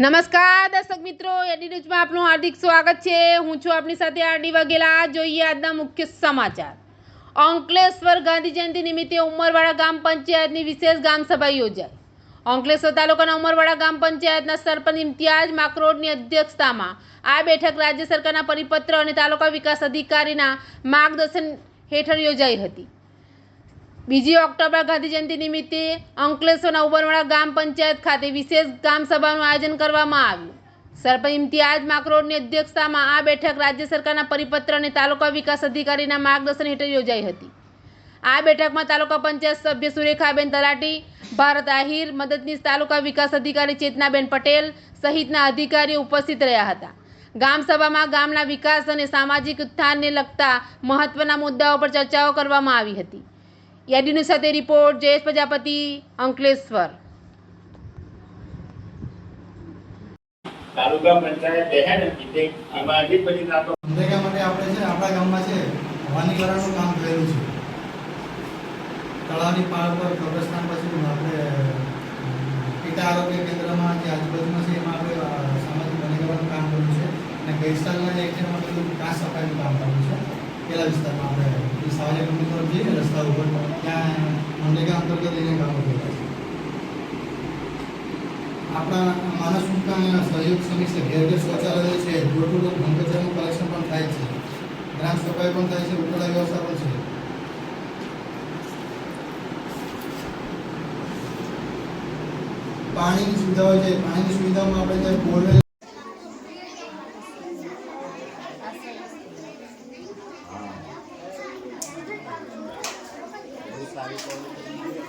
નમસ્કાર, દર્શક મિત્રો. એડી ન્યૂઝમાં આપનું હાર્દિક સ્વાગત છે. હું છું આપની સાથે આરડી વાઘેલા. જોઈએ આજના મુખ્ય સમાચાર. અંકલેશ્વર ગાંધી જયંતિ નિમિત્તે ઉમરવાડા ગામ પંચાયતની વિશેષ ગામ સભા યોજાઈ. અંકલેશ્વર તાલુકાના ઉમરવાડા ગામ પંચાયતના સરપંચ ઇમ્તિયાજ માકરોડની અધ્યક્ષતામાં આ બેઠક રાજ્ય સરકારના પરિપત્ર અને તાલુકા વિકાસ અધિકારીના માર્ગદર્શન હેઠળ યોજાઈ હતી. બીજી ઓક્ટોબર ગાંધી જયંતિ નિમિત્તે અંકલેશ્વરના ઉબરવાડા ગામ પંચાયત ખાતે વિશેષ ગામ સભાનું આયોજન કરવામાં આવ્યું. સરપંચ ઇમ્તિયાજ માકરોડની અધ્યક્ષતામાં આ બેઠક રાજ્ય સરકારના પરિપત્ર અને તાલુકા વિકાસ અધિકારીના માર્ગદર્શન હેઠળ યોજાઈ હતી. આ બેઠકમાં તાલુકા પંચાયત સભ્ય સુરેખાબેન તલાટી, ભારત આહિર, મદદનીશ તાલુકા વિકાસ અધિકારી ચેતનાબેન પટેલ સહિતના અધિકારીઓ ઉપસ્થિત રહ્યા હતા. ગામ સભામાં ગામના વિકાસ અને સામાજિક ઉત્થાનને લગતા મહત્વના મુદ્દાઓ પર ચર્ચાઓ કરવામાં આવી હતી. યાદીનું સાથે રિપોર્ટ જયેશ પ્રજાપતિ અંકલેશ્વર. તાલુકા પંચાયત બે હે ને તે એમાં એટલી બધી નાતો મનરેગા માટે આપણે છે આપણા ગામમાં છે વનીકરણનું કામ કરેલું છે. તળાવની પાળ પર કબ્રસ્તાન પછી આપણે પિતા આરોગ્ય કેન્દ્રમાં જે આજુબાજુમાં છે એમાં આપણે સામાજિક વનીકરણનું કામ કર્યું છે. અને ગઈસાલના જે એક્શનમાં પેલું ઘાસ સફાઈનું કામ કર્યું છે. પેલા વિસ્તારમાં આપણે એ સામાજિક મંદિર તરફ જઈએ રસ્તા ઉપર, ત્યાં મનરેગા અંતર્ગત એને કામો કર્યા છે આપણા માનસ મુક્તાના સહયોગ સમિતિ છે ઘેર ઘેર શૌચાલય છે ડોર ટુ ડોર ભંગકચરાનું કલેક્શન પણ થાય છે, ગ્રામ સફાઈ પણ થાય છે ઉકળા વ્યવસ્થા પણ છે. પાણીની સુવિધાઓ છે પાણીની સુવિધામાં 三个